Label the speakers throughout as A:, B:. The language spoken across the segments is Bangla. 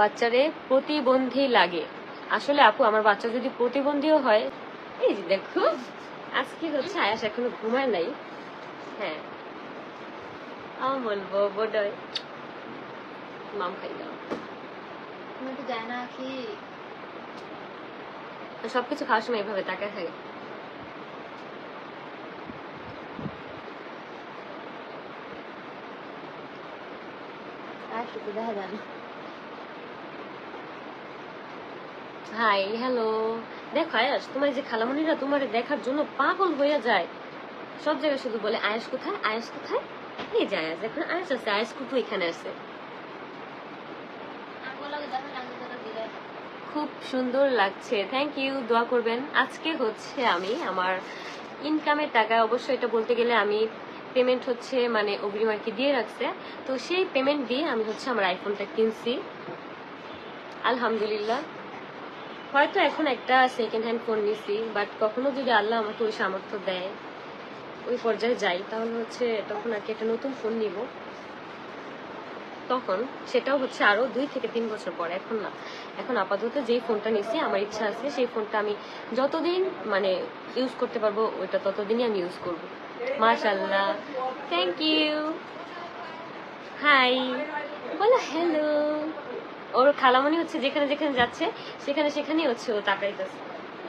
A: বাচ্চারে প্রতিবন্ধী লাগে। আসলে আপু আমার বাচ্চা যদি প্রতিবন্ধীও হয় এই যে দেখো আজকে হচ্ছে আয়াস এখনও ঘুমায় নাই। হ্যাঁ আমি বলব বোধহয় মাম খাই দাও।
B: তুমি তো যায় না কি
A: সবকিছু খাওয়ার সময় এভাবে তাকায় থাকে।
B: আর শুধু দেখা যায় না
A: হাই হ্যালো দেখো আয়াস, তোমার যে খালামণিরা তোমার দেখার জন্য পাগল হয়ে যায়। সব জায়গায় শুধু বলে, আয়াস কোথায়? আয়াস কোথায়? এই যে আয়াস, দেখো আয়াস আছে, আয়াস কুকু এখানে আছে। খুব সুন্দর লাগছে। থ্যাংক ইউ দোয়া করবেন। আজকে হচ্ছে আমি আমার ইনকামের টাকা, অবশ্যই এটা বলতে গেলে আমি পেমেন্ট হচ্ছে মানে অগ্রিম আর কি দিয়ে রাখছে। তো সেই পেমেন্ট দিয়ে আমি হচ্ছে আমার আইফোনটা কিনছি। আলহামদুলিল্লাহ। হয়তো এখন একটা সেকেন্ড হ্যান্ড ফোন নিছি বাট কখনো যদি আল্লাহ আমাকে ওই সামর্থ্য দেয়, ওই পর্যায়ে যাই, তাহলে হচ্ছে তখন আর কি একটা নতুন ফোন নিব। তখন সেটাও হচ্ছে আরও দুই থেকে তিন বছর পর, এখন না। এখন আপাতত যেই ফোনটা নিছি, আমার ইচ্ছা আছে সেই ফোনটা আমি যতদিন মানে ইউজ করতে পারব, ওইটা ততদিনই আমি ইউজ করব। মাশাল্লাহ থ্যাংক ইউ হাই বলো হ্যালো ওর খালামণি হচ্ছে যেখানে যেখানে যাচ্ছে, সেখানে সেখানেই হচ্ছে ও তাকাইতেছে।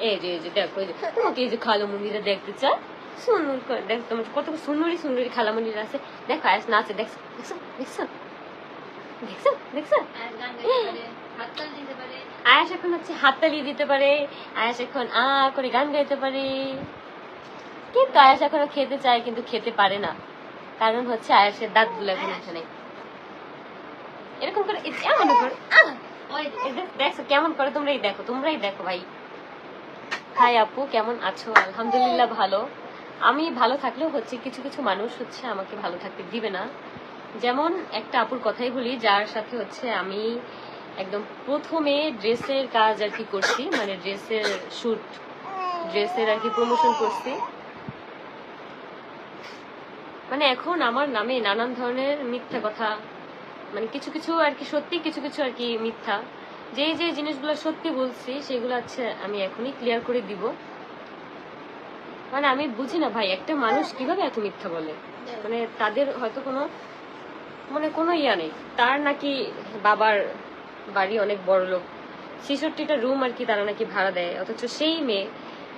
A: এই যে এই যে, দেখো, এই যে তোমাকে এই যে খালামণিরা দেখতে চায়, সুন্দর দেখ তোমার কত সুন্দরী সুন্দরী খালামণিরা আছে। দেখো আয়াস নাচে দেখছ দেখছ দেখছ দেখছ দেখছ। আয়াস এখন হচ্ছে হাততালি দিতে পারে, আয়াস এখন আ করে গান গাইতে পারে। কিন্তু আয়াস এখনও খেতে চায়, কিন্তু খেতে পারে না। কারণ হচ্ছে আয়াসের দাঁতগুলো এখন এখানে। এরকম করে এমন করে। দেখ- কেমন করে তোমরাই দেখো তোমরাই দেখো ভাই। হাই আপু, কেমন আছো? আলহামদুলিল্লাহ ভালো। আমি ভালো থাকলেও হচ্ছে কিছু কিছু মানুষ হচ্ছে আমাকে ভালো থাকতে দিবে না। যেমন একটা আপুর কথাই বলি, যার সাথে হচ্ছে আমি একদম প্রথমে ড্রেসের কাজ আর কি করছি মানে ড্রেসের শুট, ড্রেসের আর কি প্রমোশন করছি। মানে এখন আমার নামে নানান ধরনের মিথ্যা কথা কিছু কিছু আর কি সত্যি, কিছু কিছু আর কি মিথ্যা। যে যে জিনিসগুলো সত্যি বলছি, সেগুলো আছে আমি এখনই ক্লিয়ার করে দিব। মানে আমি বুঝি না ভাই, একটা মানুষ কীভাবে এত মিথ্যা বলে? মানে তাদের হয়তো কোনো মানে কোনো ইয়া নেই। তার নাকি বাবার বাড়ি অনেক বড় লোক। ছেষট্টিটা রুম আর কি তারা নাকি ভাড়া দেয়। অথচ সেই মেয়ে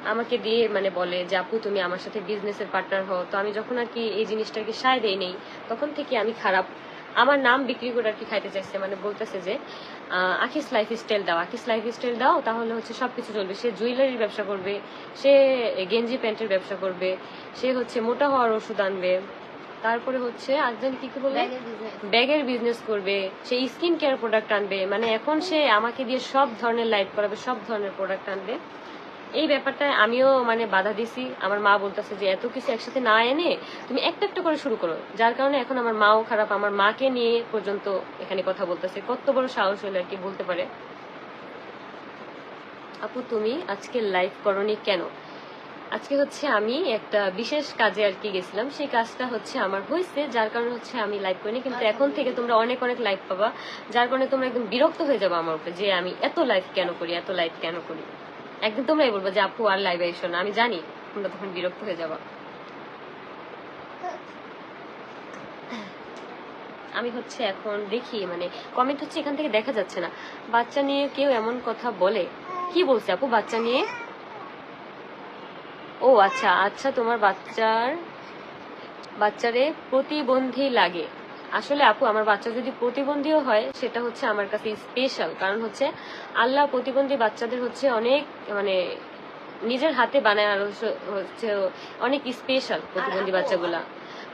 A: আমাকে দিয়ে মানে বলে যে, আপু, তুমি আমার সাথে বিজনেসের পার্টনার হও। তো আমি যখন আর কি এই জিনিসটাকে সায় দেই নেই, তখন থেকে আমি খারাপ। আমার নাম বিক্রি করে আর কি খাইতে চাইছে মানে বলতেছে যে আকিস লাইফ স্টাইল দাও আকিস লাইফ স্টাইল দাও তাহলে হচ্ছে সবকিছু চলবে। সে জুয়েলারির ব্যবসা করবে সে গেঞ্জি প্যান্টের ব্যবসা করবে সে হচ্ছে মোটা হওয়ার ওষুধ আনবে তারপরে হচ্ছে আরেকজন কি কি বলে
B: ব্যাগের বিজনেস
A: ব্যাগের বিজনেস করবে সে স্কিন কেয়ার প্রোডাক্ট আনবে মানে এখন সে আমাকে দিয়ে সব ধরনের লাইট করাবে সব ধরনের প্রোডাক্ট আনবে। এই ব্যাপারটা আমিও মানে বাধা দিছি। আমার মা বলতেছে যে, এত কিছু একসাথে না এনে তুমি একটা একটা করে শুরু করো। যার কারণে এখন আমার মাও খারাপ, আমার মাকে নিয়ে পর্যন্ত এখানে কথা বলতেছে। কত বড় সাহস হলে আর কি বলতে পারে। আপু, তুমি আজকে লাইভ করনি কেন? আজকে হচ্ছে আমি একটা বিশেষ কাজে আর কি গেছিলাম। সেই কাজটা হচ্ছে আমার হয়েছে, যার কারণে হচ্ছে আমি লাইভ করিনি। কিন্তু এখন থেকে তোমরা অনেক অনেক লাইভ পাবা। যার কারণে তোমরা একদম বিরক্ত হয়ে যাবে আমার উপরে যে, আমি এত লাইভ কেন করি? এত লাইভ কেন করি? একদিন তোমরাই বলব যে আপু আর লাইভে এসো না, আমি জানি তোমরা তখন বিরক্ত হয়ে যাবা। আমি হচ্ছে এখন দেখি মানে কমেন্ট হচ্ছে এখান থেকে দেখা যাচ্ছে না। বাচ্চা নিয়ে কেউ এমন কথা বলে? কি বলছে আপু বাচ্চা নিয়ে? ও আচ্ছা আচ্ছা তোমার বাচ্চার, বাচ্চারে প্রতিবন্ধী লাগে। আসলে আপু আমার বাচ্চা যদি প্রতিবন্ধীও হয় সেটা হচ্ছে আমার কাছে স্পেশাল কারণ হচ্ছে আল্লাহ প্রতিবন্ধী বাচ্চাদের হচ্ছে অনেক মানে নিজের হাতে বানায় আর হচ্ছে- অনেক স্পেশাল প্রতিবন্ধী বাচ্চাগুলা।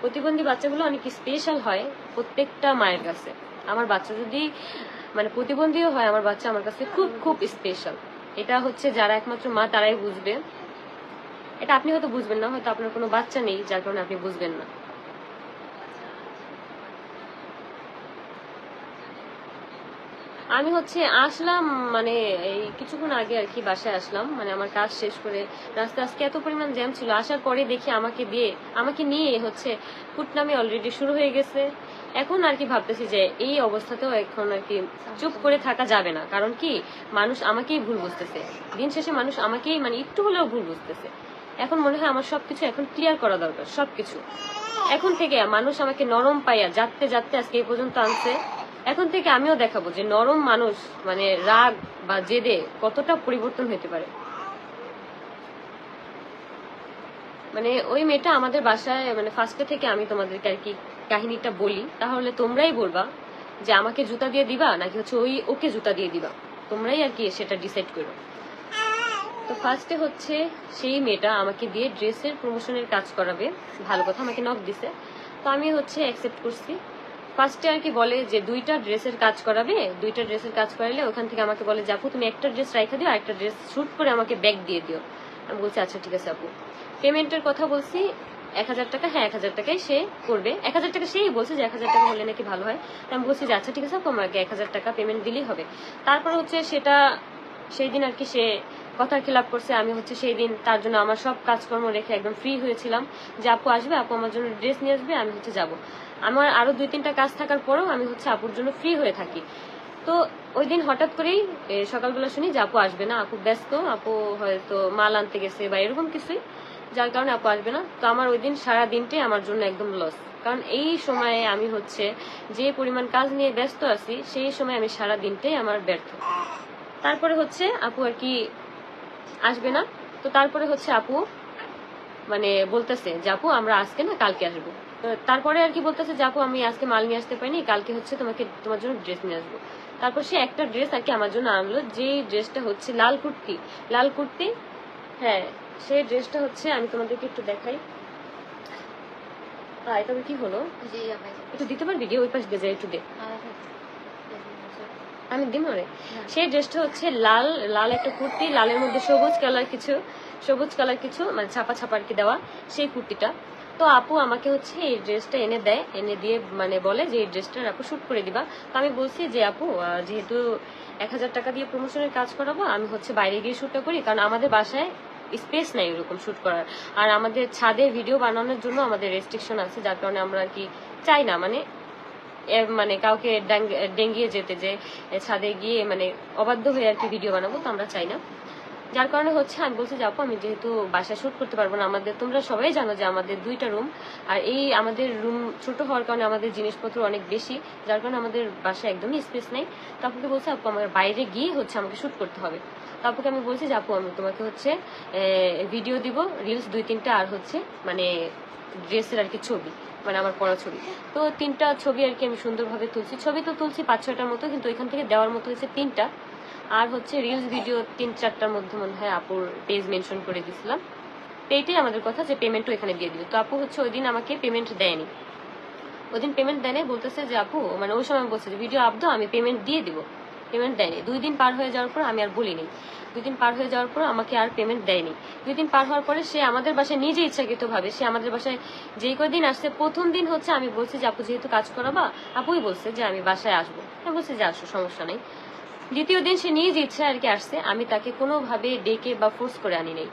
A: প্রতিবন্ধী বাচ্চাগুলো অনেক স্পেশাল হয় প্রত্যেকটা মায়ের কাছে। আমার বাচ্চা যদি মানে প্রতিবন্ধীও হয় আমার বাচ্চা আমার কাছে খুব খুব স্পেশাল এটা হচ্ছে যারা একমাত্র মা তারাই বুঝবে। এটা আপনি হয়তো বুঝবেন না হয়তো আপনার কোনো বাচ্চা নেই যার কারণে আপনি বুঝবেন না। আমি হচ্ছে আসলাম মানে এই কিছুক্ষণ আগে আর কি বাসায় আসলাম। মানে আমার কাজ শেষ করে রাস্তা আজকে এত পরিমাণ জ্যাম ছিল, আসার পরে দেখি আমাকে দিয়ে আমাকে নিয়ে হচ্ছে কুটনামি অলরেডি শুরু হয়ে গেছে। এখন আর কি ভাবতেছি যে এই অবস্থাতেও এখন আর কি চুপ করে থাকা যাবে না। কারণ কি? মানুষ আমাকেই ভুল বুঝতেছে। দিন শেষে মানুষ আমাকেই মানে একটু হলেও ভুল বুঝতেছে। এখন মনে হয় আমার সবকিছু এখন ক্লিয়ার করা দরকার, সবকিছু। এখন থেকে মানুষ আমাকে নরম পাইয়া যাতে যাতে আজকে এই পর্যন্ত আনছে। এখন থেকে আমিও দেখাবো যে নরম মানুষ মানে রাগ বা জেদে কতটা পরিবর্তন হতে পারে। মানে ওই মেয়েটা আমাদের বাসায় মানে ফার্স্টে থেকে আমি তোমাদেরকে আর কি কাহিনীটা বলি। তাহলে তোমরাই বলবা যে আমাকে জুতা দিয়ে দিবা নাকি হচ্ছে ওই ওকে জুতা দিয়ে দিবা? তোমরাই আর কি সেটা ডিসাইড করো। তো ফার্স্টে হচ্ছে সেই মেয়েটা আমাকে দিয়ে ড্রেসের প্রমোশনের কাজ করাবে। ভালো কথা, আমাকে নক দিছে। তো আমি হচ্ছে অ্যাকসেপ্ট করছি। ফার্স্টে আর কি বলে যে দুইটা ড্রেসের কাজ করাবে, দুইটা ড্রেসের কাজ করাইলে ওখান থেকে আমাকে বলে যে আপু, তুমি একটা ড্রেস রাইখা দিও একটা ড্রেস শ্যুট করে আমাকে ব্যাগ দিয়ে দিও। আমি বলছি আচ্ছা ঠিক আছে আপু। পেমেন্টের কথা বলছি, এক হাজার টাকা হ্যাঁ এক হাজার টাকাই সে করবে। এক হাজার টাকা সেই বলছে যে এক হাজার টাকা হলে নাকি ভালো হয়। আমি বলছি যে আচ্ছা ঠিক আছে আপু, আমাকে এক হাজার টাকা পেমেন্ট দিলেই হবে। তারপর হচ্ছে সেটা, সেই দিন আর কি সে কথার খেলাপ করছে, আমি হচ্ছে সেই দিন তার জন্য আমার সব কাজকর্ম রেখে একদম ফ্রি হয়েছিলাম। যে আপু আসবে, আপু আমার জন্য ড্রেস নিয়ে আসবে, আমি হচ্ছে যাব। আমার আরও দুই তিনটা কাজ থাকার পরেও আমি হচ্ছে আপুর জন্য ফ্রি হয়ে থাকি। তো ওই দিন হঠাৎ করেই সকালবেলা শুনি যে আপু আসবে না, আপু ব্যস্ত, আপু হয়তো মাল আনতে গেছে বা এরকম কিছুই, যার কারণে আপু আসবে না। তো আমার ওই দিন সারা দিনটাই আমার জন্য একদম লস কারণ এই সময়ে আমি হচ্ছে যে পরিমাণ কাজ নিয়ে ব্যস্ত আছি, সেই সময় আমি সারা দিনটাই আমার ব্যর্থ। তারপরে হচ্ছে আপু আর কি আসবে না। তো তারপরে হচ্ছে আপু মানে বলতেছে যে আপু আমরা আজকে না কালকে আসব। তারপরে আর কি বলতেছে যে আপু আমি আজকে মাল নিয়ে আসতে পারিনি কালকে হচ্ছে তোমাকে তোমার জন্য ড্রেস নিয়ে আসব। তারপর সে একটা ড্রেস আর কি আমার জন্য আনলো যে ড্রেসটা হচ্ছে লাল কুর্তি। লাল কুর্তি হ্যাঁ সেই ড্রেসটা হচ্ছে আমি তোমাদেরকে একটু দেখাই। তবে কি হলো? একটু দিতে পারবি? ওই পাশ দিয়ে যায় একটু দে।
B: আমার
A: আমি দিম রে।
B: না।
A: সেই ড্রেসটা হচ্ছে লাল লাল একটা কুর্তি লালের মধ্যে সবুজ কালার কিছু সবুজ কালার কিছু মানে ছাপা ছাপা আর কি দেওয়া সেই কুর্তিটা। তো আপু আমাকে হচ্ছে এই ড্রেসটা এনে দেয় এনে দিয়ে মানে বলে যে এই ড্রেসটার আপু শুট করে দিবা। তো আমি বলছি যে আপু যেহেতু এক হাজার টাকা দিয়ে প্রমোশনের কাজ করাবো আমি হচ্ছে বাইরে গিয়ে শুটটা করি কারণ আমাদের বাসায় স্পেস নাই ওরকম শুট করার। আর আমাদের ছাদে ভিডিও বানানোর জন্য আমাদের রেস্ট্রিকশন আছে যার কারণে আমরা আর কি চাই না মানে মানে কাউকে ডেঙ্গিয়ে যেতে যে ছাদে গিয়ে মানে অবাধ্য হয়ে আর কি ভিডিও বানাবো, তো আমরা চাই না। যার কারণে হচ্ছে আমি বলছি যাব আমি যেহেতু বাসায় শুট করতে পারব না, আমাদের, তোমরা সবাই জানো যে আমাদের দুইটা রুম আর এই আমাদের রুম ছোট হওয়ার কারণে আমাদের জিনিসপত্র অনেক বেশি, যার কারণে আমাদের বাসায় একদমই স্পেস নেই। তো আপুকে বলছে, আপু, আমার বাইরে গিয়ে হচ্ছে আমাকে শুট করতে হবে। আপুকে আমি বলছি যে, আপু, আমি তোমাকে হচ্ছে ভিডিও দিব রিলস দুই, তিনটা আর হচ্ছে মানে ড্রেসের আর কি ছবি মানে আমার পড়া ছবি। তো তিনটা ছবি আর কি আমি সুন্দরভাবে তুলছি। ছবি তো তুলছি পাঁচ, ছয়টার মতো, কিন্তু ওইখান থেকে দেওয়ার মতো হচ্ছে তিনটা। আর হচ্ছে রিলস ভিডিও তিন, চারটার মধ্যে মনে হয় আপুর পেজ মেনশন করে দিয়েছিলাম। তো এইটাই আমাদের কথা যে পেমেন্টও এখানে দিয়ে দিবে তো আপু হচ্ছে ওই দিন আমাকে পেমেন্ট দেয়নি। ওই দিন পেমেন্ট দেয়নি বলতেছে যে, আপু মানে ওই সময় বলছে যে ভিডিও আপদো আমি পেমেন্ট দিয়ে দিব। পেমেন্ট দেয়নি। দুই দিন পার হয়ে যাওয়ার পর আমি আর বলিনি। দুই দিন পার হয়ে যাওয়ার পর আমাকে আর পেমেন্ট দেয়নি। দুই দিন পার হওয়ার পরে সে আমাদের বাসায় নিজে ইচ্ছাকৃত ভাবে সে আমাদের বাসায় যেই কদিন আসছে, প্রথম দিন হচ্ছে আমি বলছি যে, আপু, যেহেতু কাজ করাবা, আপুই বলছে যে, আমি বাসায় আসব। আমি বলছি, যে আসো, সমস্যা নেই। দ্বিতীয় দিন সে নিজ ইচ্ছা আর কি আসছে। আমি তাকে কোনোভাবে ডেকে বা ফোর্স করে আনি নাই।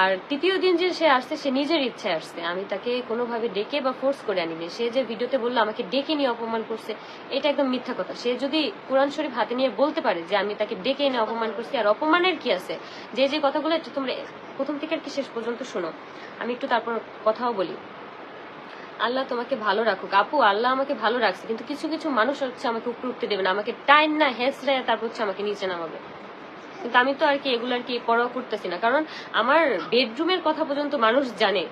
A: আর তৃতীয় দিন যে সে আসছে, সে নিজের ইচ্ছায় আসছে। আমি তাকে কোনোভাবে ডেকে বা ফোর্স করে আনিনি। সে যে ভিডিওতে বলল, আমাকে ডেকে নিয়ে অপমান করছে, এটা একদম মিথ্যা কথা। সে যদি কোরআন শরীফ হাতে নিয়ে বলতে পারে যে আমি তাকে ডেকে এনে অপমান করছি, আর অপমানের কি আছে? যে যে কথাগুলো তোমরা প্রথম থেকে আর কি শেষ পর্যন্ত শোনো। আমি একটু তারপর কথাও বলি। আল্লাহ তোমাকে ভালো রাখুক। আপু, আল্লাহ আমাকে ভালো রাখছে, কিন্তু কিছু কিছু মানুষ হচ্ছে আমাকে উপরে উঠতে দেবে না। আমাকে টাইম না হেসড়ে তারপর হচ্ছে আমাকে নিচে নামাবে। কিন্তু আমি তো আর কি এগুলো আর কি পরোয়া করতেছি না। কারণ আমার বেডরুমের কথা পর্যন্ত মানুষ জানে।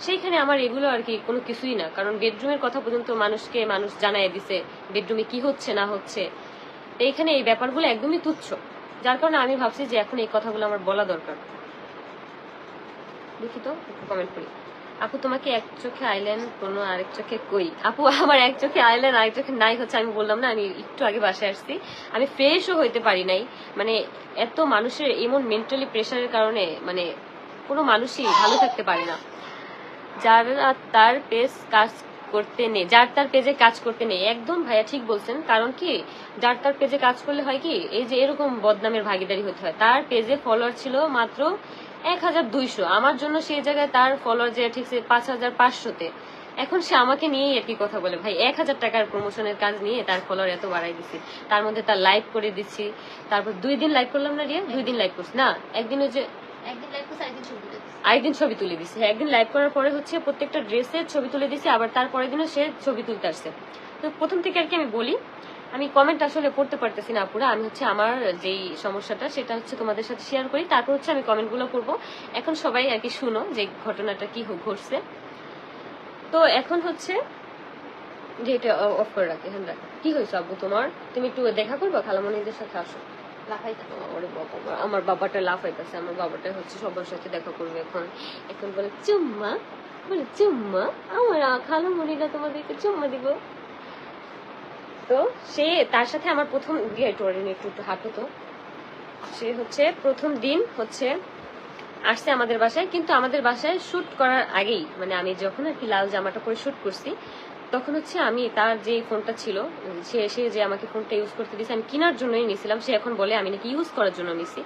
A: সেইখানে আমার এগুলো আর কি কোনো কিছুই না। কারণ বেডরুমের কথা পর্যন্ত মানুষকে মানুষ জানায় দিছে বেডরুমে কি হচ্ছে, না হচ্ছে। এইখানে এই ব্যাপারগুলো একদমই তুচ্ছ। যার কারণে আমি ভাবছি যে এখন এই কথাগুলো আমার বলা দরকার। দেখি তো একটু কমেন্ট করি। আপু, তোমাকে এক চোখে আইলেন কোনো আরেক চোখে কই? আপু, আমার এক চোখে আইলেন আরেক চোখে নাই হচ্ছে, আমি বললাম না, আমি একটু আগে বাসায় আসছি। আমি ফ্রেশও হইতে পারি নাই। মানে এত মানুষের এমন মেন্টালি প্রেশারের কারণে মানে কোনো মানুষই ভালো থাকতে পারে না। যারা তার পেস কাজ করতে নেই, যার তার পেজে কাজ করতে নেই, একদম ভাইয়া ঠিক বলছেন। কারণ কি? যার তার পেজে কাজ করলে হয় কি? এই যে এরকম বদনামের ভাগিদারি হতে হয়। তার পেজে ফলোয়ার ছিল মাত্র এক হাজার দুইশো। আমার জন্য সেই জায়গায় তার ফলোয়ার যে ঠিক পাঁচ হাজার পাঁচশোতে। এখন সে আমাকে নিয়েই আর কি কথা বলে, ভাই, এক হাজার টাকার প্রমোশনের কাজ নিয়ে তার ফলোয়ার এত বাড়াই দিচ্ছি তার মধ্যে তার লাইভ করে দিচ্ছি। তারপর দুই দিন লাইভ করলাম না রিয়া? দুই দিন লাইভ করছি। না, একদিন ওই যে
B: একদিন লাইভ করছে একদিন
A: আরেকদিন ছবি তুলে দিছি। একদিন লাইভ করার পরে হচ্ছে প্রত্যেকটা ড্রেসের ছবি তুলে দিছি, আবার তারপরের দিনও সে ছবি তুলতে আসছে। তো প্রথম থেকে আর কি আমি বলি, আমি কমেন্ট আসলে পড়তে পারতেছি না পুরো আমি হচ্ছে আমার যেই সমস্যাটা সেটা হচ্ছে তোমাদের সাথে শেয়ার করি, তারপর হচ্ছে আমি কমেন্টগুলো করব। এখন সবাই আর কি শুনো যে ঘটনাটা কি ঘটছে। তো এখন হচ্ছে যে এটা অফ করে রাখি হ্যাঁ কি হয়েছে আব্বু তোমার? তুমি একটু দেখা করব, খালামণিদের সাথে আসো। আমার বাবাটা লাফাইতেছে, আমার বাবাটা হচ্ছে সবার সাথে দেখা করবে এখন। এখন বলে, চুম্মা? বলে, চুম্মা, আমার খালো মনিরা তোমাদেরকে চুম্মা দিব। তো সে তার সাথে আমার প্রথম একটু একটু হাঁটো তো সে হচ্ছে প্রথম দিন হচ্ছে আসছে আমাদের বাসায়, কিন্তু আমাদের বাসায় শুট করার আগেই মানে আমি যখন আর কি লাল জামাটা পরে শুট করছি তখন হচ্ছে আমি তার যে ফোনটা ছিল, সে এসে যে আমাকে ফোনটা ইউজ করতে দিয়েছে, আমি কেনার জন্যই নিয়েছিলাম, সে এখন বলে আমি নাকি ইউজ করার জন্য নিছি।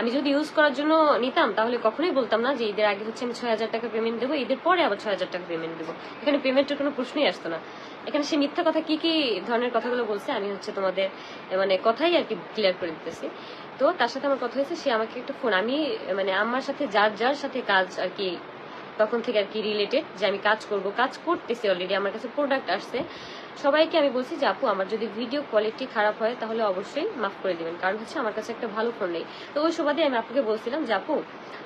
A: আমি যদি ইউজ করার জন্য নিতাম, তাহলে কখনোই বলতাম না যে ঈদের আগে হচ্ছে আমি ছয় হাজার টাকা পেমেন্ট দেবো, ঈদের পরে আবার ছয় হাজার টাকা পেমেন্ট দেবো। এখানে পেমেন্টের কোনো প্রশ্নই আসতো না। এখানে সে মিথ্যা কথা কি কি ধরনের কথাগুলো বলছে, আমি হচ্ছে তোমাদের মানে কথাই আর কি ক্লিয়ার করে দিতেছি। তো তার সাথে আমার কথা হয়েছে, সে আমাকে একটা ফোন আমি মানে আমার সাথে যার যার সাথে কাজ আর কি তখন থেকে আর কি রিলেটেড যে আমি কাজ করব, কাজ করতেছি অলরেডি আমার কাছে প্রোডাক্ট আসছে। সবাইকে আমি বলছি যে, আপু, আমার যদি ভিডিও কোয়ালিটি খারাপ হয়, তাহলে অবশ্যই মাফ করে দিবেন। কারণ হচ্ছে আমার কাছে একটা ভালো ফোন নেই। তো ওই সুবাদে আমি আপুকে বলছিলাম যে, আপু,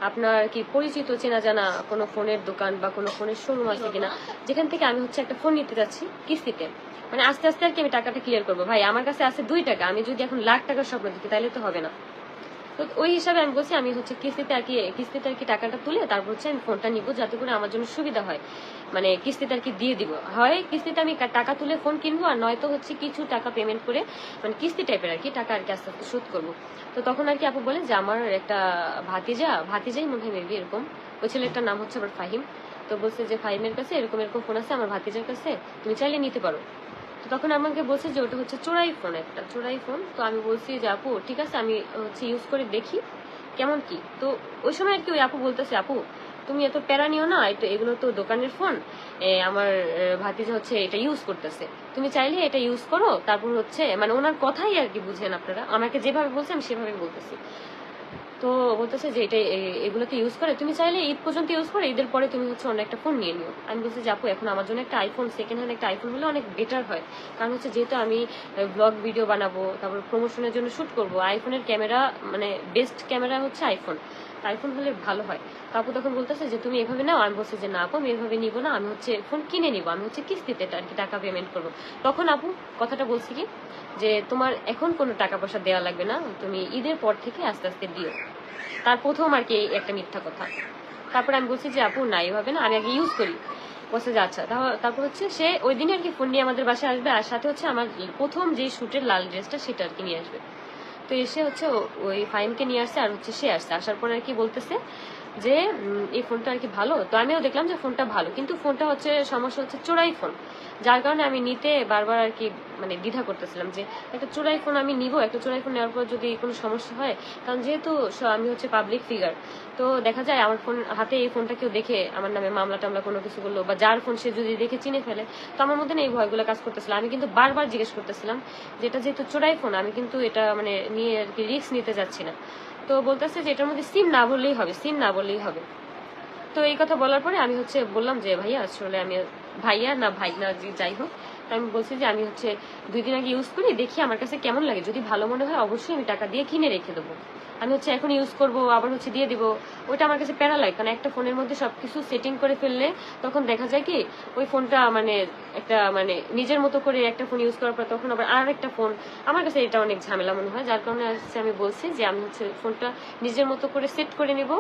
A: আপনার কি পরিচিত চেনা জানা কোনো ফোনের দোকান বা কোনো ফোনের শোরুম আছে কিনা? যেখান থেকে আমি হচ্ছে একটা ফোন নিতে যাচ্ছি কিস্তিতে। মানে আস্তে আস্তে আর কি আমি টাকাটা ক্লিয়ার করব। ভাই, আমার কাছে আছে দুই টাকা। আমি যদি এখন লাখ টাকার স্বপ্ন দেখি তাহলে তো হবে না। তো ওই হিসাবে আমি বলছি, আমি হচ্ছে কিস্তিতে আর কি, কিস্তিতে আর কি টাকাটা তুলে তারপর হচ্ছে আমি ফোনটা নিব যাতে করে আমার জন্য সুবিধা হয়। মানে কিস্তিতে আর কি দিয়ে দিব। হয় কিস্তিতে আমি টাকা তুলে ফোন কিনবো আর নয়তো হচ্ছে কিছু টাকা পেমেন্ট করে মানে কিস্তি টাইপের আর কি টাকা আর কি আস্তে আস্তে শোধ করব। তো তখন আর কি আপু বলে যে, আমার একটা ভাতিজা, ভাতিজাই মনে হয় মেবি এরকম। ওই ছেলেটার নাম হচ্ছে আবার ফাহিম। তো বলছে যে, ফাহিমের কাছে এরকম এরকম ফোন আছে, আমার ভাতিজার কাছে। তুমি চাইলে নিতে পারো। তো তখন আমাকে বলছে যে ওটা হচ্ছে চোরাই ফোন একটা, চোরাই ফোন। তো আমি বলছি যে, আপু, ঠিক আছে, আমি হচ্ছে ইউজ করে দেখি, কেমন কি? তো ওই সময় আর কি ওই আপু বলতেছে, আপু, তুমি এত প্যারা নিও না এগুলো তো দোকানের ফোন আমার ভাতিজা হচ্ছে এটা ইউজ করতেছে। তুমি চাইলে এটা ইউজ করো, তারপর হচ্ছে মানে ওনার কথাই আর কি বুঝেন আপনারা, আমাকে যেভাবে বলছে আমি সেভাবে বলতেছি। তো বলতেছে যে এটা এগুলোকে ইউজ করে। তুমি চাইলে ঈদ পর্যন্ত ইউজ করে, ঈদের পরে তুমি হচ্ছে অন্য একটা ফোন নিয়ে নিও। আমি বলছি যে আপু, এখন আমার জন্য একটা আইফোন সেকেন্ড হ্যান্ড একটা আইফোন হলে অনেক বেটার হয়। কারণ হচ্ছে যেহেতু আমি ব্লগ ভিডিও বানাবো, তারপর প্রমোশনের জন্য শ্যুট করব আইফোনের ক্যামেরা মানে বেস্ট ক্যামেরা হচ্ছে আইফোন আইফোন হলে ভালো হয়। কাকু তখন বলতেছে যে, তুমি এভাবে নাও। আমি বলছি যে, না আপু, আমি এভাবে নিবো না। আমি হচ্ছে ফোন কিনে নিবো। আমি হচ্ছে কিস্তিতে আর কি টাকা পেমেন্ট করব। তখন আপু কথাটা বলছি কি, যে, তোমার এখন কোনো টাকা পয়সা দেওয়া লাগবে না। তুমি ঈদের পর থেকে আস্তে আস্তে দিও। তার প্রথম আর কি একটা মিথ্যা কথা। তারপর আমি বলছি যে, আপু, না, এভাবে না। আমি আগে ইউজ করি। বসে যে আচ্ছা তারপর হচ্ছে সে ওই দিনে আর কি ফোন নিয়ে আমাদের বাসায় আসবে। আর সাথে হচ্ছে আমার প্রথম যে শুটের লাল ড্রেসটা সেটা আর কি নিয়ে আসবে। তো এসে হচ্ছে ওই ফাইনকে নিয়ে আসছে আর হচ্ছে সে আসছে। আসার পরে আর কি বলতেছে যে এই ফোনটা আর কি ভালো। তো আমিও দেখলাম যে ফোনটা ভালো। কিন্তু ফোনটা হচ্ছে, সমস্যা হচ্ছে চোরাই ফোন। যার কারণে আমি নিতে বারবার আর কি মানে দ্বিধা করতেছিলাম যে, একটা চোরাই ফোন আমি নিব, একটা চোরাই ফোন নেওয়ার পর যদি কোনো সমস্যা হয়, কারণ যেহেতু আমি হচ্ছে পাবলিক ফিগার তো দেখা যায় আমার ফোন, হাতে এই ফোনটা কেউ দেখে আমার নামে মামলা টামলা কোনো কিছু করল, বা যার ফোন সে যদি দেখে চিনে ফেলে, তো আমার মধ্যে না এই ভয়গুলো কাজ করতেছিল। আমি কিন্তু বারবার জিজ্ঞেস করতেছিলাম, যে এটা যেহেতু চোরাই ফোন, আমি কিন্তু এটা মানে নিয়ে আর কি রিস্ক নিতে যাচ্ছি না। তো বলতেছে যে এটার মধ্যে সিম না বললেই হবে, সিম না বললেই হবে। তো এই কথা বলার পরে আমি হচ্ছে বললাম যে, ভাইয়া, আসলে আমি ভাইয়া না ভাই না যাই হোক। আমি বলছি যে আমি হচ্ছে দুই দিন আগে ইউজ করি, দেখি আমার কাছে কেমন লাগে। যদি ভালো মনে হয়, অবশ্যই আমি টাকা দিয়ে কিনে রেখে দেবো। আমি হচ্ছে এখন ইউজ করব, আবার হচ্ছে দিয়ে দিব। ওইটা আমার কাছে প্যারা লাগে কারণ একটা ফোনের মধ্যে সবকিছু সেটিং করে ফেললে তখন দেখা যায় কি, ওই ফোনটা মানে একটা মানে নিজের মতো করে একটা ফোন ইউজ করার পর তখন আবার আর একটা ফোন আমার কাছে এটা অনেক ঝামেলা মনে হয়, যার কারণে হচ্ছে আমি বলছি যে আমি হচ্ছে ফোনটা নিজের মতো করে সেট করে নিব।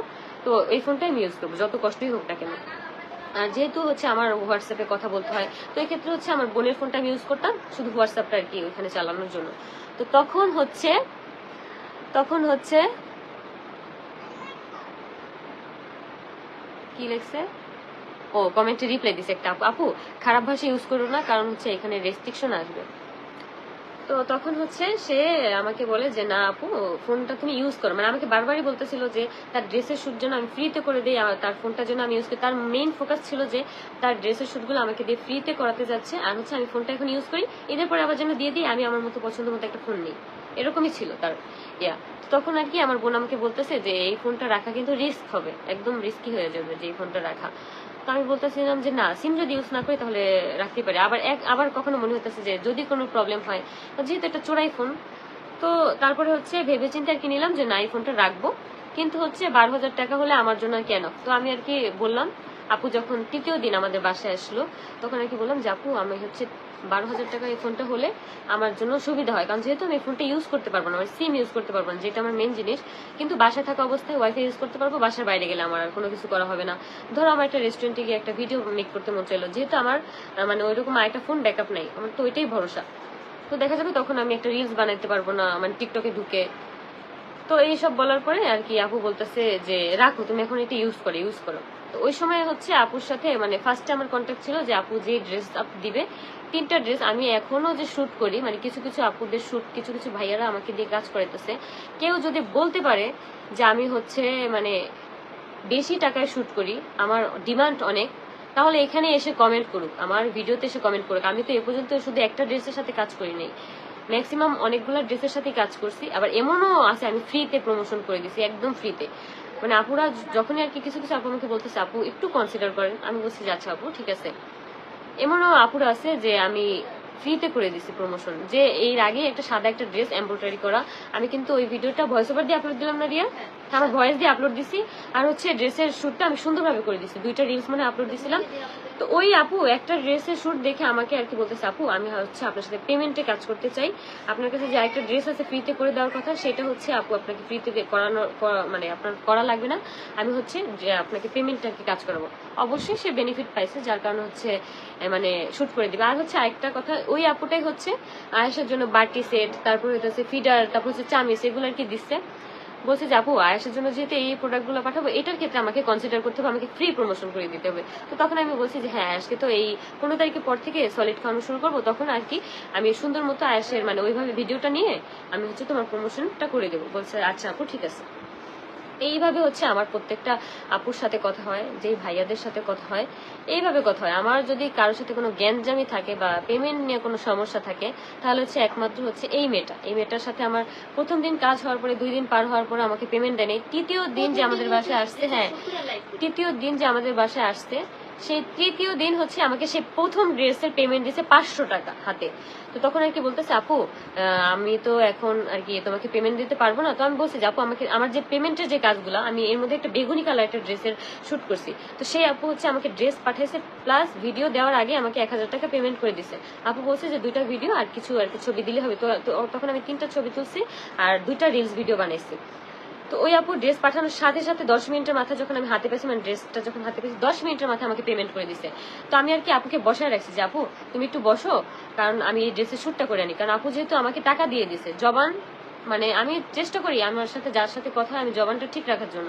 A: তো এই ফোনটাই আমি ইউজ করব, যত কষ্টই হোক না কেন। যেহেতু হচ্ছে আমার হোয়াটসঅ্যাপে কথা বলতে হয়, তো এক্ষেত্রে হচ্ছে আমার বোনের ফোনটা আমি ইউজ করতাম, শুধু হোয়াটসঅ্যাপটা আর কি ওইখানে চালানোর জন্য। তো তখন হচ্ছে তখন হচ্ছে, কি লেখছে? ও কমেন্টে রিপ্লাই দিছে একটা আপু। খারাপ ভাষা ইউজ করো না, কারণ হচ্ছে এখানে রেস্ট্রিকশন আসবে। তো তখন হচ্ছে সে আমাকে বলে যে, না আপু, ফোনটা তুমি ইউজ করো। মানে আমাকে বারবারই বলতেছিল যে, তার ড্রেসের শ্যুট যেন আমি ফ্রিতে করে দিই তার ফোনটা যেন আমি ইউজ করি। তার মেইন ফোকাস ছিল যে, তার ড্রেসের শ্যুটগুলো আমাকে দিয়ে ফ্রিতে করাতে যাচ্ছে। আর হচ্ছে আমি ফোনটা এখন ইউজ করি। এদের পরে আবার যেন দিয়ে দিই, আমি আমার মতো পছন্দ মতো একটা ফোন নিই। এরকমই ছিল তার ইয়া। তখন আর কি আমার বোন আমাকে বলতেছে যে, এই ফোনটা রাখা কিন্তু রিস্ক হবে। একদম রিস্কি হয়ে যাবে যে, এই ফোনটা রাখা। তো আমি বলতেছিলাম যে, না সিম যদি ইউজ না করি তাহলে রাখতে পারি। আবার এক, আবার কখনো মনে হতেছে যে, যদি কোনো প্রবলেম হয়। যেহেতু একটা চোরাই ফোন তো তারপরে হচ্ছে ভেবে চিন্তে আর কি নিলাম যে, না এই ফোনটা রাখব। কিন্তু হচ্ছে বারো হাজার টাকা হলে আমার জন্য কেন? তো আমি আর কি বললাম, আপু, যখন তৃতীয় দিন আমাদের বাসায় আসলো, তখন আর কি বললাম যে, আপু, আমি হচ্ছে বারো হাজার টাকা এই ফোনটা হলে আমার জন্য সুবিধা হয়। কারণ যেহেতু আমি এই ফোনটা ইউজ করতে পারব না আমার সিম ইউজ করতে পারব না, যেটা আমার মেন জিনিস, কিন্তু বাসায় থাকা অবস্থায় ওয়াইফাই ইউজ করতে পারব, বাসার বাইরে গেলে আমার আর কোনো কিছু করা হবে না। ধরো আমার একটা রেস্টুরেন্টে গিয়ে একটা ভিডিও মেক করতে মন চাইলো, যেহেতু আমার মানে ওইরকম আর একটা ফোন ব্যাকআপ নাই, আমার তো ওইটাই ভরসা। তো দেখা যাবে তখন আমি একটা রিলস বানাইতে পারব না মানে টিকটকে ঢুকে। তো এইসব বলার পরে আর কি আপু বলতেছে যে, রাখো, তুমি এখন এটা ইউজ করো ইউজ করো। তো ওই সময় হচ্ছে আপুর সাথে মানে ফার্স্টে আমার কন্ট্যাক্ট ছিল যে আপু যে ড্রেস আপ দিবে, তিনটা ড্রেস আমি এখনও যে শুট করি মানে কিছু কিছু আপুদের শ্যুট কিছু কিছু ভাইয়ারা আমাকে দিয়ে কাজ করাইতেছে। কেউ যদি বলতে পারে যে আমি হচ্ছে মানে বেশি টাকায় শুট করি, আমার ডিমান্ড অনেক, তাহলে এখানে এসে কমেন্ট করুক, আমার ভিডিওতে এসে কমেন্ট করুক। আমি তো এ পর্যন্ত শুধু একটা ড্রেসের সাথে কাজ করি নাই। ম্যাক্সিমাম অনেকগুলো ড্রেসের সাথে কাজ করছি, আবার এমনও আছে, আমি ফ্রিতে প্রমোশন করে দিছি, একদম ফ্রিতে মানে আপুরা যখনই আর কি কিছু কিছু আপু আমাকে বলতেছে, আপু, একটু কনসিডার করেন। আমি বলছি যে আচ্ছা আপু, ঠিক আছে। এমনও আপুরা আছে যে আমি ফ্রিতে করে দিছি প্রমোশন যে এর আগে একটা সাদা একটা ড্রেস এমব্রয়ডারি করা। আমি কিন্তু ওই ভিডিওটা ভয়েস ওভার দিয়ে আপলোড দিলাম না রিয়া। আমার ভয়েস দিয়ে আপলোড দিছি। আর হচ্ছে ড্রেসের শ্যুটটা আমি সুন্দরভাবে করে দিছি। দুইটা রিলস মানে আপলোড দিছিলাম। তো ওই আপু, একটা ড্রেসের শুট দেখে আমাকে আর কি বলতেছে, আপু, আমি হচ্ছে আপনার সাথে পেমেন্টে কাজ করতে চাই। আপনার কাছে যে একটা ড্রেস আছে ফ্রিতে করে দেওয়ার কথা, সেটা হচ্ছে আপু আপনাকে ফ্রিতে করানো মানে আপনার করা লাগবে না। আমি হচ্ছে আপনাকে পেমেন্ট আর কি কাজ করাবো। অবশ্যই সে বেনিফিট পাইছে, যার কারণে হচ্ছে মানে শুট করে দিবে। আর হচ্ছে আরেকটা কথা, ওই আপুটাই হচ্ছে আয়েসের জন্য বাটি সেট তারপর হচ্ছে ফিডার তারপর হচ্ছে চামিচ, এগুলো আর কি দিচ্ছে। বলছে যে, আপু, আয়াসের জন্য যেহেতু এই প্রোডাক্টগুলো পাঠাবো, এটার ক্ষেত্রে আমাকে কনসিডার করতে হবে, আমাকে ফ্রি প্রমোশন করে দিতে হবে। তো তখন আমি বলছি যে হ্যাঁ আয়াসকে তো এই পনেরো তারিখের পর থেকে সলিড খাওয়ানো শুরু করব। তখন আর কি আমি সুন্দর মতো আয়াসের মানে ওইভাবে ভিডিওটা নিয়ে আমি হচ্ছে তোমার প্রমোশনটা করে দেবো। বলছে আচ্ছা আপু, ঠিক আছে। এইভাবে হচ্ছে আমার প্রত্যেকটা আপুর সাথে কথা হয়, যে ভাইয়াদের সাথে কথা হয়, এইভাবে কথা হয়। আমার যদি কারোর সাথে কোনো জ্ঞানজামি থাকে বা পেমেন্ট নিয়ে কোনো সমস্যা থাকে, তাহলে হচ্ছে একমাত্র হচ্ছে এই মেয়েটা। এই মেয়েটার সাথে আমার প্রথম দিন কাজ হওয়ার পরে, দুই দিন পার হওয়ার পরে আমাকে পেমেন্ট দেয়নি তৃতীয় দিন যে আমাদের বাসায় আসতে হ্যাঁ তৃতীয় দিন যে আমাদের বাসায় আসছে সেই তৃতীয় দিন হচ্ছে আমাকে সে প্রথম ড্রেসের পেমেন্ট দিয়েছে পাঁচশো টাকা হাতে। তো তখন আর কি বলতেছে, আপু আমি তো এখন আর কি তোমাকে পেমেন্ট দিতে পারব না। তো আমি বলছি যে, আপু, আমাকে, আমার যে পেমেন্টের যে কাজগুলো, আমি এর মধ্যে একটা বেগুনি কালার একটা ড্রেসের শুট করছি। তো সেই আপু হচ্ছে আমাকে ড্রেস পাঠাইছে প্লাস ভিডিও দেওয়ার আগে আমাকে এক হাজার টাকা পেমেন্ট করে দিছে। আপু বলছে যে, দুইটা ভিডিও আর কিছু, আর কি ছবি দিলে হবে। তো তখন আমি তিনটা ছবি তুলছি আর দুইটা রিলস ভিডিও বানাইছি। তো ওই আপু ড্রেস পাঠানোর সাথে সাথে দশ মিনিটের মাথা যখন আমি হাতে পেয়েছি মানে ড্রেসটা যখন হাতে পেয়েছি, দশ মিনিটের মাথায় আমাকে পেমেন্ট করে দিছে। তো আমি আর কি আপুকে বসায় রাখছি যে, আপু, তুমি একটু বসো, কারণ আমি এই ড্রেসের শ্যুটটা করে আনি। কারণ আপু যেহেতু আমাকে টাকা দিয়ে দিছে, জবান মানে আমি চেষ্টা করি আমার সাথে, যার সাথে কথা আমি জবানটা ঠিক রাখার জন্য।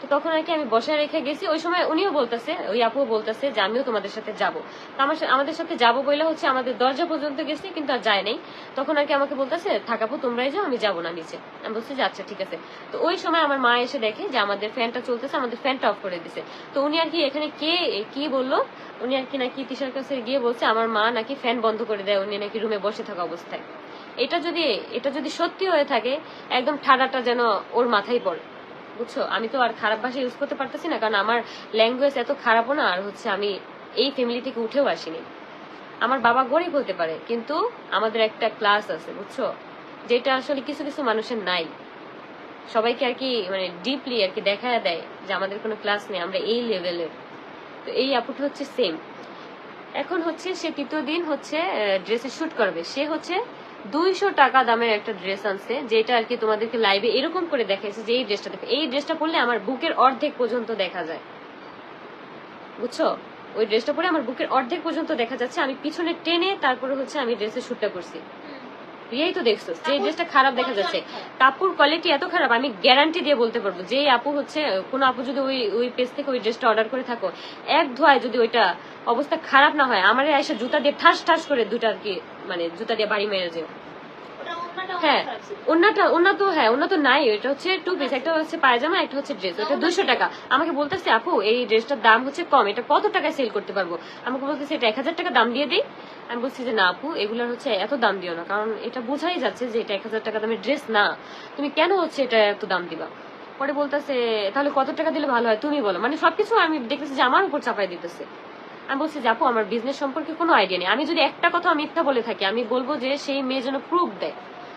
A: তো তখন আর কি আমি বসায় রেখে গেছি। ওই সময় উনিও বলতেছে, ওই আপুও বলতেছে যে, আমিও তোমাদের সাথে যাব। তো আমার আমাদের সাথে যাব বলে হচ্ছে আমাদের দরজা পর্যন্ত গেছি, কিন্তু আর যায় নাই। তখন আর কি আমাকে বলতেছে থাকাপু তোমরাই যাও, আমি যাব না নিচে। আমি বলছি যে আচ্ছা ঠিক আছে। তো ওই সময় আমার মা এসে দেখে যে, আমাদের ফ্যানটা চলতেছে, আমাদের ফ্যানটা অফ করে দিছে। তো উনি আর কি এখানে কে, কি বলল? উনি আর কি নাকি তিশার কাছে গিয়ে বলছে, আমার মা নাকি ফ্যান বন্ধ করে দেয়, উনি নাকি রুমে বসে থাকা অবস্থায়। এটা যদি এটা যদি সত্যি হয়ে থাকে, একদম ঠাডাটা যেন ওর মাথায় পড়ে। বুঝছ? আমি তো আর খারাপ ভাষা ইউজ করতে পারতেছি না, কারণ আমার ল্যাঙ্গুয়েজ এত খারাপও না, আর হচ্ছে আমি এই ফ্যামিলি থেকে উঠেও আসিনি। আমার বাবা গরিব হতে পারে, কিন্তু আমাদের একটা ক্লাস আছে, বুঝছ? যেটা আসলে কিছু কিছু মানুষের নাই। সবাইকে আর কি মানে ডিপলি আর কি দেখা দেয় যে আমাদের কোনো ক্লাস নেই, আমরা এই লেভেলের তো এই আপুটা হচ্ছে সেম এখন হচ্ছে সে তৃতীয় দিন হচ্ছে ড্রেসে শুট করবে। সে হচ্ছে দুইশো টাকা দামের একটা ড্রেস আনছে, যেটা আর কি তোমাদেরকে লাইভে এরকম করে দেখাইছে যে এই ড্রেসটা দেখো। এই ড্রেসটা পরলে আমার বুকের অর্ধেক পর্যন্ত দেখা যায়। বুঝছ? ওই ড্রেসটা পরে আমার বুকের অর্ধেক পর্যন্ত দেখা যাচ্ছে। আমি পিছনে টেনে তারপরে হচ্ছে আমি ড্রেসের শুটটা করছি। রিয়াই তো দেখছ যে ড্রেসটা খারাপ দেখা যাচ্ছে। কাপড় কোয়ালিটি এত খারাপ আমি গ্যারান্টি দিয়ে বলতে পারব যে আপু হচ্ছে কোন আপু যদি ওই ওই পেজ থেকে ওই ড্রেসটা অর্ডার করে থাকো এক ধোয়ায় যদি ওইটা অবস্থা খারাপ না হয় আমার এসে জুতা দিয়ে ঠাস ঠাস করে দুটা আর কি মানে জুতা দিয়ে বাড়ি মেরে যেও হ্যাঁ ওনাটা ওনা তো হ্যাঁ ওনা তো নাই এটা হচ্ছে টু পিস একটা হচ্ছে পায়জামা একটা হচ্ছে ড্রেস ওটা দুশো টাকা। আমাকে বলতেছে আপু এই ড্রেসটার দাম হচ্ছে কম এটা কত টাকায় সেল করতে পারব? আমাকে বলতেছে এটা এক হাজার টাকা দাম দিয়ে দিই। আমি বলছি যে, না আপু, এগুলোর হচ্ছে এত দাম দিও না। কারণ এটা বোঝাই যাচ্ছে যে এটা এক হাজার টাকা দামের ড্রেস না। তুমি কেন হচ্ছে এটা এত দাম দিবা? পরে বলতেছে, তাহলে কত টাকা দিলে ভালো হয় তুমি বলো। মানে সবকিছু আমি দেখতেছি যে আমার উপর চাপাই দিতেছে। আমি বলছি যে, আপু, আমার বিজনেস সম্পর্কে কোনো আইডিয়া নেই। আমি যদি একটা কথা মিথ্যা বলে থাকি, আমি বলব যে সেই মেয়ে যেন প্রুফ দেয়।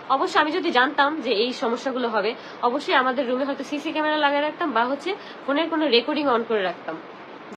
A: অবশ্যই আমি যদি জানতাম যে এই সমস্যাগুলো হবে, অবশ্যই আমাদের রুমে হয়তো সিসি ক্যামেরা লাগিয়ে রাখতাম বা হচ্ছে ফোনের কোনো রেকর্ডিং অন করে রাখতাম।